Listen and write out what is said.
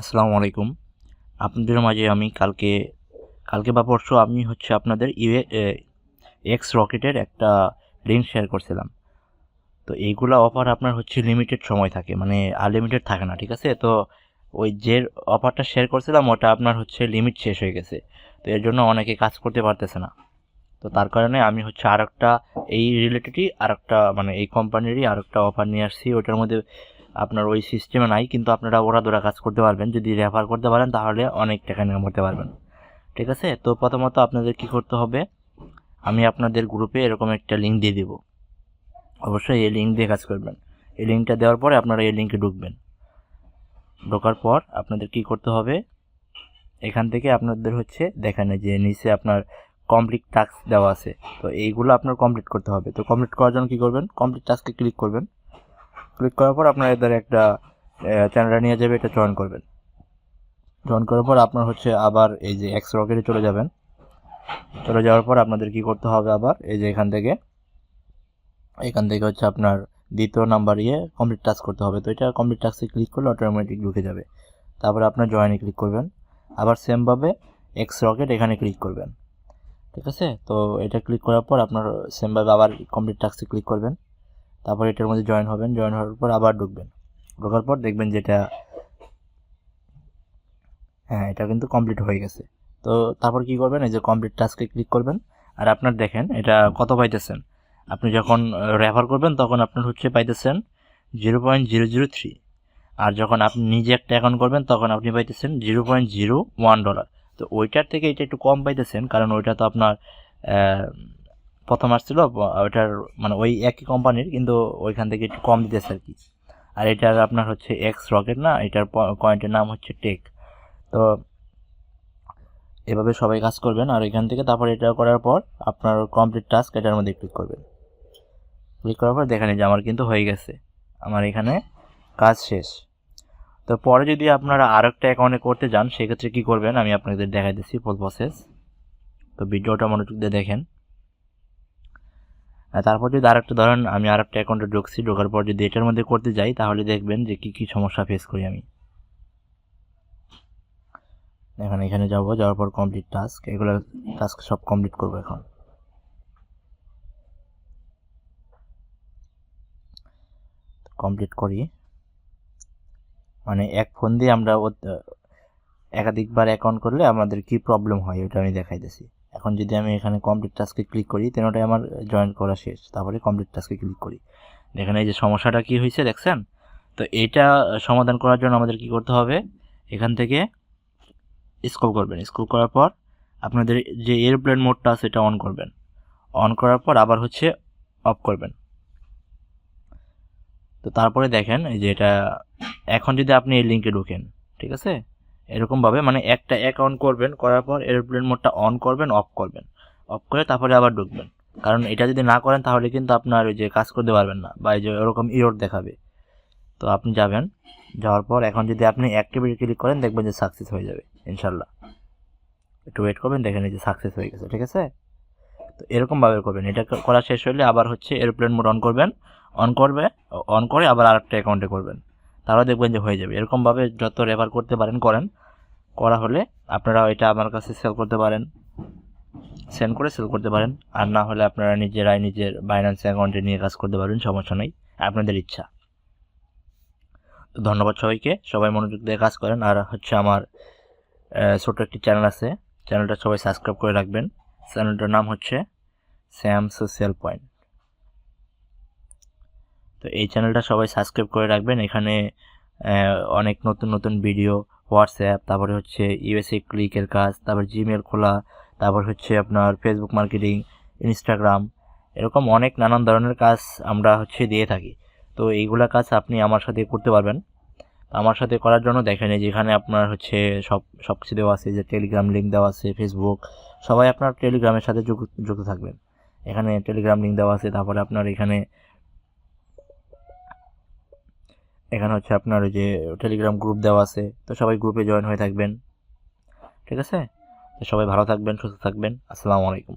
আসসালামু আলাইকুম। আপনাদের মাঝে আমি কালকে কালকে বা পরশু আমি হচ্ছে আপনাদের ইউ এক্স রকেটের একটা লিঙ্ক শেয়ার করছিলাম। তো এইগুলো অফার আপনার হচ্ছে লিমিটেড সময় থাকে মানে আনলিমিটেড থাকে না, ঠিক আছে? তো ওই যে অফারটা শেয়ার করছিলাম, ওটা আপনার হচ্ছে লিমিট শেষ হয়ে গেছে। তো এর জন্য অনেকে কাজ করতে পারতেছে না। তো তার কারণে আমি হচ্ছে আর একটা এই রিলেটেডই আর একটা মানে এই কোম্পানিরই আর একটা অফার নিয়ে আসছি, ওটার মধ্যে আপনার ওই সিস্টেমে নাই, কিন্তু আপনারা ওরা দোরা কাজ করতে পারবেন। যদি রেফার করতে পারেন, তাহলে অনেক টাকা ইনকাম করতে পারবেন। ঠিক আছে? তো প্রথমত আপনাদের কি করতে হবে? আমি আপনাদের গ্রুপে এরকম একটা লিঙ্ক দিয়ে দিব। অবশ্যই এই লিঙ্ক দিয়ে কাজ করবেন। এই লিঙ্কটা দেওয়ার পরে আপনারা এই লিঙ্কে ঢুকবেন। ঢোকার পর আপনাদের কি করতে হবে? এখান থেকে আপনাদের হচ্ছে দেখেন যে নিচে আপনার কমপ্লিট টাস্ক দেওয়া আছে। তো এইগুলো আপনার কমপ্লিট করতে হবে। তো কমপ্লিট করার জন্য কী করবেন? কমপ্লিট টাস্কে ক্লিক করবেন। ক্লিক করার পর আপনার এদের একটা চ্যানেলটা নিয়ে যাবে, এটা জয়েন করবেন। জয়েন করার পর আপনার হচ্ছে আবার এই যে এক্স রকেটে চলে যাবেন। চলে যাওয়ার পর আপনাদের কি করতে হবে আবার? এই যে এখান থেকে। এখান থেকে হচ্ছে আপনার দ্বিতীয় নাম্বার ইয়ে কমপ্লিট টাস্ক করতে হবে। তো এটা কমপ্লিট টাস্কে ক্লিক করলে অটোমেটিক ঢুকে যাবে। তারপরে আপনার জয়েনে ক্লিক করবেন। আবার সেমভাবে এক্স রকেট এখানে ক্লিক করবেন। ঠিক আছে? তো এটা ক্লিক করার পর আপনার সেমভাবে আবার কমপ্লিট টাস্কে ক্লিক করবেন। তারপর এটার মধ্যে জয়েন হবেন জয়েন হওয়ার পর আবার ঢুকবেন। ঢোকার পর দেখবেন যেটা হ্যাঁ এটা কিন্তু কমপ্লিট হয়ে গেছে। তো তারপর কি করবেন? এই যে কমপ্লিট টাস্কে ক্লিক করবেন। আর আপনার দেখেন, এটা কত পাইতেছেন? আপনি যখন রেফার করবেন, তখন আপনার হচ্ছে পাইতেছেন zero point zero zero three আর যখন আপনি নিজে একটা অ্যাকাউন্ট করবেন, তখন আপনি পাইতেছেন zero point zero one dollar তো ওইটার থেকে এটা একটু কম পাইতেছেন, কারণ ওইটা তো আপনার প্রথম আসছিল ওইটার মানে ওই একই কোম্পানির কিন্তু ওইখান থেকে একটু কম দিতেছে আর কি। আর এটার আপনার হচ্ছে এক্স রকেট না, এটার কয়েন্টের নাম হচ্ছে টেক তো এভাবে সবাই কাজ করবেন, আর এখান থেকে তারপর এটা করার পর আপনার কমপ্লিট টাস্ক এটার মধ্যে ক্লিক করবেন। ক্লিক করার পর দেখেন যে আমার কিন্তু হয়ে গেছে, আমার এখানে কাজ শেষ। তো পরে যদি আপনারা আর একটা অ্যাকাউন্টে করতে যান, সেক্ষেত্রে কী করবেন, আমি আপনাদের দেখাই দিচ্ছি ফুল প্রসেস তো ভিডিওটা মনোযোগ দিয়ে দেখেন। তারপর যদি আরেকটা ধরেন আমি আরেকটা অ্যাকাউন্টে ঢুকছি, ঢোকার পর যদি এটার মধ্যে করতে যাই, তাহলে দেখবেন যে কী কী সমস্যা ফেস করি আমি। এখন এখানে যাব, যাওয়ার পর কমপ্লিট টাস্ক এগুলো টাস্ক সব কমপ্লিট করব এখন। কমপ্লিট করি। মানে এক ফোন দিয়ে আমরা একাধিকবার অ্যাকাউন্ট করলে আমাদের কি প্রবলেম হয়, ওটা আমি দেখাইতেছি। এখন যদি আমি এখানে কমপ্লিট টাস্কে ক্লিক করি তেন ওটাই আমার জয়েন করা শেষ। তারপরে কমপ্লিট টাস্কে ক্লিক করি। দেখেন এই যে সমস্যাটা কি হয়েছে দেখছেন? তো এটা সমাধান করার জন্য আমাদের কি করতে হবে? এখান থেকে স্ক্রল করবেন। স্ক্রল করার পর আপনাদের যে এরোপ্লেন মোডটা আছে, এটা অন করবেন। অন করার পর আবার হচ্ছে অফ করবেন। তো তারপরে দেখেন, এই যে এটা, এখন যদি আপনি এই লিঙ্কে ঢোকেন, ঠিক আছে? এরকমভাবে মানে একটা অ্যাকাউন্ট করবেন, করার পর এরোপ্লেন মোডটা অন করবেন অফ করবেন। অফ করে তারপরে আবার ঢুকবেন। কারণ এটা যদি না করেন, তাহলে কিন্তু আপনার ওই যে কাজ করতে পারবেন না, বা যে ওরকম ইরোড দেখাবে। তো আপনি যাবেন, যাওয়ার পর এখন যদি আপনি অ্যাক্টিভিটি ক্লিক করেন, দেখবেন যে সাকসেস হয়ে যাবে ইনশাল্লাহ একটু ওয়েট করবেন দেখেন যে সাকসেস হয়ে গেছে, ঠিক আছে? তো এরকমভাবে করবেন। এটা করা শেষ হলে আবার হচ্ছে এরোপ্লেন মোড অন করবেন অন করবে অন করে আবার আরেকটা অ্যাকাউন্টে করবেন। তাহলে দেখবেন যে হয়ে যাবে। এরকমভাবে যত রেফার করতে পারেন, করেন। করা হলে আপনারা এটা আমার কাছে সেল করতে পারেন। সেন্ড করে সেল করতে পারেন। আর না হলে আপনারা নিজেরাই নিজের বাইন্যান্স অ্যাকাউন্টে নিয়ে কাজ করতে পারবেন, সমস্যা নেই। আপনাদের ইচ্ছা। তো ধন্যবাদ সবাইকে। সবাই মনোযোগ দিয়ে কাজ করেন। আর হচ্ছে আমার ছোট একটি চ্যানেল আছে। চ্যানেলটা সবাই সাবস্ক্রাইব করে রাখবেন। চ্যানেলটার নাম হচ্ছে স্যাম সোশ্যাল পয়েন্ট তো এই চ্যানেলটা সবাই সাবস্ক্রাইব করে রাখবেন। এখানে অনেক নতুন নতুন ভিডিও হোয়াটসঅ্যাপ তারপরে হচ্ছে ইউএসএ ক্লিকের কাজ, তারপর জিমেল খোলা, তারপর হচ্ছে আপনার ফেসবুক মার্কেটিং ইনস্টাগ্রাম এরকম অনেক নানান ধরনের কাজ আমরা হচ্ছে দিয়ে থাকি। তো এইগুলা কাজ আপনি আমার সাথে করতে পারবেন। আমার সাথে করার জন্য দেখেন যেখানে আপনার হচ্ছে সব সব কিছু দেওয়া আছে যে টেলিগ্রাম লিঙ্ক দেওয়া আছে ফেসবুক সবাই আপনার টেলিগ্রামের সাথে যুক্ত থাকবেন। এখানে টেলিগ্রাম লিঙ্ক দেওয়া আছে, তারপরে আপনার এখানে এখানে হচ্ছে আপনার ওই যে টেলিগ্রাম গ্রুপ দেওয়া আছে, তো সবাই গ্রুপে জয়েন হয়ে থাকবেন। ঠিক আছে? তো সবাই ভালো থাকবেন, সুস্থ থাকবেন। আসসালামু আলাইকুম।